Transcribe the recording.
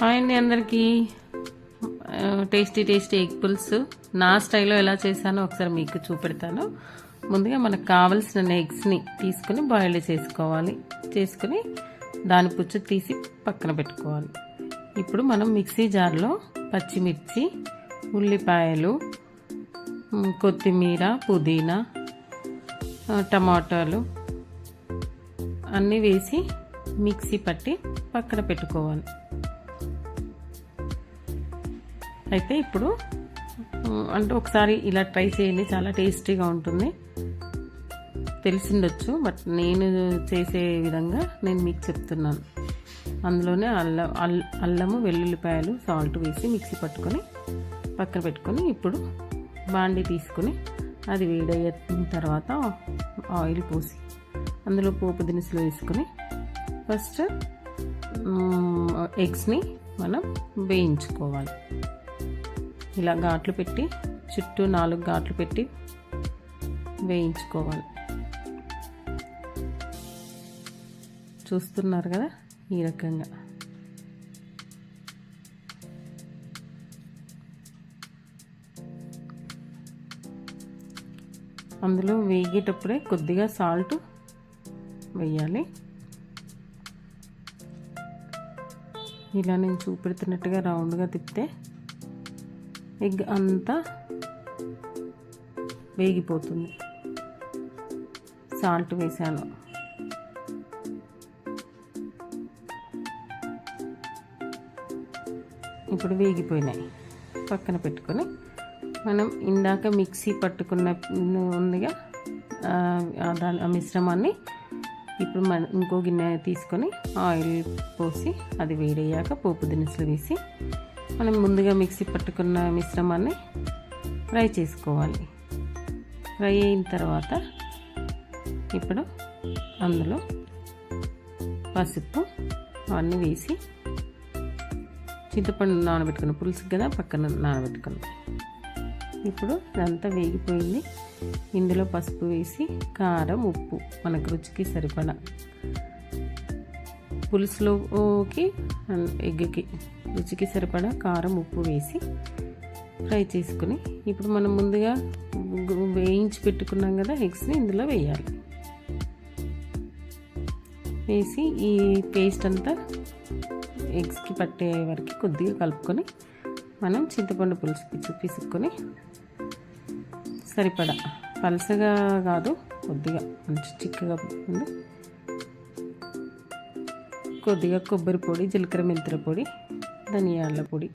Hi అండి అందరికీ. Tasty tasty egg పులుసు. నా స్టైల్లో ఎలా చేశానో ఒకసారి మీకు చూపెడతాను. ముందుగా మనకు కావలసిన ఎగ్స్ని తీసుకుని బాయిల్ చేసుకోవాలి. చేసుకుని దాని పుచ్చు తీసి పక్కన పెట్టుకోవాలి. ఇప్పుడు మనం మిక్సీ జార్లో పచ్చిమిర్చి ఉల్లిపాయలు కొత్తిమీర పుదీనా టమాటాలు అన్నీ వేసి మిక్సీ పట్టి పక్కన పెట్టుకోవాలి. అయితే ఇప్పుడు అంటే ఒకసారి ఇలా ట్రై చేయండి చాలా టేస్టీగా ఉంటుంది. తెలిసిండొచ్చు బట్ నేను చేసే విధంగా నేను మీకు చెప్తున్నాను. అందులోనే అల్లం అల్ అల్లము వెల్లుల్లిపాయలు సాల్ట్ వేసి మిక్సీ పట్టుకొని పక్కన పెట్టుకొని ఇప్పుడు బాండి తీసుకొని అది వేడయ్యిన తర్వాత ఆయిల్ పోసి అందులో పోపు దినుసులు వేసుకొని ఫస్ట్ ఎగ్స్ని మనం వేయించుకోవాలి. ఇలా ఘాట్లు పెట్టి చుట్టూ నాలుగు ఘాట్లు పెట్టి వేయించుకోవాలి. చూస్తున్నారు కదా ఈ రకంగా. అందులో వేగేటప్పుడే కొద్దిగా సాల్ట్ వేయాలి. ఇలా నేను చూపెడుతున్నట్టుగా రౌండ్గా తిప్పితే ఎగ్ అంతా వేగిపోతుంది. సాల్ట్ వేసాను. ఇప్పుడు వేగిపోయినాయి. పక్కన పెట్టుకొని మనం ఇందాక మిక్సీ పట్టుకున్న ఉందిగా ఆ, దాని ఆ మిశ్రమాన్ని ఇప్పుడు మన ఇంకో గిన్నె తీసుకొని ఆయిల్ పోసి అది వేడయ్యాక పోపు దినుసులు వేసి మనం ముందుగా మిక్సీ పట్టుకున్న మిశ్రమాన్ని ఫ్రై చేసుకోవాలి. ఫ్రై అయిన తర్వాత ఇప్పుడు అందులో పసుపు అవన్నీ వేసి చింతపండు నానబెట్టుకున్న పులుసు కదా పక్కన నానబెట్టుకున్నాం. ఇప్పుడు ఇదంతా వేగిపోయింది. ఇందులో పసుపు వేసి కారం ఉప్పు మనకు రుచికి సరిపడా. పులుసులోకి ఎగ్కి రుచికి సరిపడా కారం ఉప్పు వేసి ఫ్రై చేసుకుని ఇప్పుడు మనం ముందుగా వేయించి పెట్టుకున్నాం కదా ఎగ్స్ని ఇందులో వేయాలి. వేసి ఈ పేస్ట్ అంతా ఎగ్స్కి పట్టే వరకు కొద్దిగా కలుపుకొని మనం చింతపండు పులుసు పిచ్చు పిసుక్కొని సరిపడా. పలసగా కాదు కొద్దిగా. మంచి చిక్కగా ఉంది. కొద్దిగా కొబ్బరి పొడి జీలకర్ర మెంతుల పొడి ధనియాల పొడి.